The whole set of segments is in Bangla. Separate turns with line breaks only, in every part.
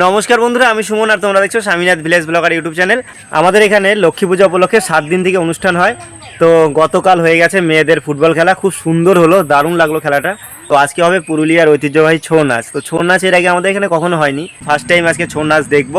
নমস্কার বন্ধুরা, আমি সুমন আর তোমরা দেখছ Swaminath village blogger YouTube channel. আমাদের এখানে লক্ষ্মী পূজা উপলক্ষে সাত দিন থেকে অনুষ্ঠান হয়। তো গতকাল হয়ে গেছে মেয়েদের ফুটবল খেলা, খুব সুন্দর হলো, দারুণ লাগল খেলাটা। তো আজকে হবে পুরুলিয়ার ঐতিহ্যবাহী ছৌ নাচ। তো ছৌ নাচ এর আগে আমাদের এখানে কখনো হয়নি। ফার্স্ট টাইম আজকে ছৌ নাচ দেখব।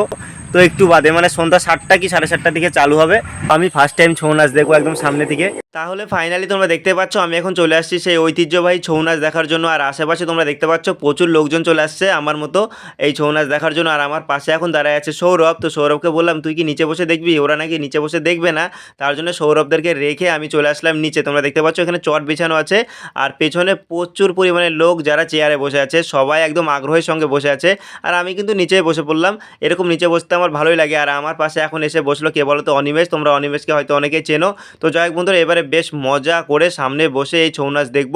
তো একটু বাদে মানে সন্ধ্যা সাতটা কি সাড়ে সাতটার দিকে চালু হবে? আমি ফার্স্ট টাইম ছৌ নাচ দেখব একদম সামনে থেকে। তাহলে ফাইনালি তোমরা দেখতে পাচ্ছ, আমি এখন চলে আসছি সেই ঐতিহ্যবাহী ছৌ নাচ দেখার জন্য, আর আশেপাশে তোমরা দেখতে পাচ্ছ প্রচুর লোকজন চলে আসছে আমার মতো এই ছৌ নাচ দেখার জন্য, আর আমার পাশে এখন দাঁড়ায় আছে সৌরভ। তো সৌরভকে বললাম, তুই কি নিচে বসে দেখবি? ওরা নাকি নিচে বসে দেখবে না। তার জন্য সৌরভদেরকে রেখে আমি চলে আসলাম নিচে। তোমরা দেখতে পাচ্ছ এখানে চট বিছানো আছে, আর পেছনে প্রচুর পরিমাণে লোক যারা চেয়ারে বসে আছে, সবাই একদম আগ্রহের সঙ্গে বসে আছে। আর আমি কিন্তু নিচে বসে পড়লাম। এরকম নিচে বসতে আমার ভালোই লাগে। আর আমার পাশে এখন এসে বসল কে বলো তো অনিমেষ। তোমরা অনিমেষকে হয়তো অনেকেই চেনো। তো যাই হোক বন্ধুরা, এবারে বেশ মজা করে সামনে বসে এই ছৌ নাচ দেখব।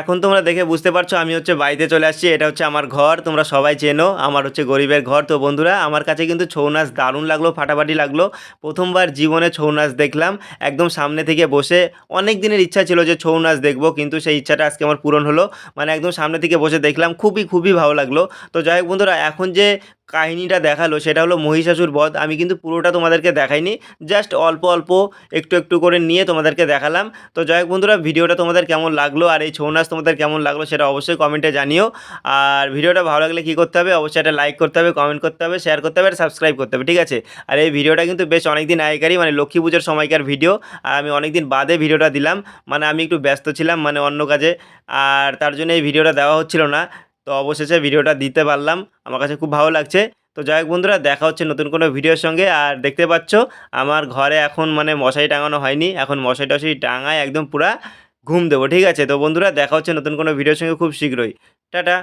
এখন তোমরা দেখে বুঝতে পারছ, আমি হচ্ছে বাড়িতে চলে আসছি, এটা হচ্ছে আমার ঘর, তোমরা সবাই চেনো, আমার হচ্ছে গরিবের ঘর। তো বন্ধুরা, আমার কাছে কিন্তু ছৌ নাচ দারুণ লাগল, ফাটাফাটি লাগল। প্রথমবার জীবনে ছৌ নাচ দেখলাম, একদম সামনে থেকে বসে। অনেক দিনের ইচ্ছা ছিল যে ছৌ নাচ দেখব, কিন্তু সেই ইচ্ছাটা আজকে আমার পূরণ হলো। মানে একদম সামনে থেকে বসে দেখলাম, খুবই খুবই ভালো লাগল। তো যাই হোক বন্ধুরা, এখন যে কাহিনীটা দেখাল, সেটা হলো মহিষাসুর বধ। আমি কিন্তু পুরোটা তোমাদেরকে দেখাইনি জাস্ট অল্প অল্প একটু একটু করে নিয়ে তোমাদেরকে দেখালাম। তো যাই বন্ধুরা, ভিডিওটা তোমাদের কেমন লাগল আর এই ছৌ নাচ তোমাদের কেমন লাগল সেটা অবশ্যই কমেন্টে জানিও। আর ভিডিওটা ভালো লাগলে কী করতে হবে? অবশ্যই একটা লাইক করতে হবে কমেন্ট করতে হবে শেয়ার করতে হবে আর সাবস্ক্রাইব করতে হবে, ঠিক আছে? আর এই ভিডিওটা কিন্তু বেশ অনেক দিন আগেকারই মানে লক্ষ্মী পুজোর সময়কার ভিডিও আর আমি অনেক দিন বাদে ভিডিওটা দিলাম মানে আমি একটু ব্যস্ত ছিলাম মানে অন্য কাজে। আর তার জন্য এই ভিডিওটা দেওয়া হচ্ছিল না। তো অবশেষে ভিডিওটা দিতে পারলাম। আমার কাছে খুব ভালো লাগছে। তো যাই হোক বন্ধুরা, দেখা হচ্ছে নতুন কোনো ভিডিওর সঙ্গে। আর দেখতে পাচ্ছ, আমার ঘরে এখন মানে মশারি টাঙানো হয়নি। এখন মশারি টশারি টাঙায় একদম পুরা ঘুম দেবো, ঠিক আছে? তো বন্ধুরা, দেখা হচ্ছে নতুন কোনো ভিডিওর সঙ্গে খুব শীঘ্রই। টাটা!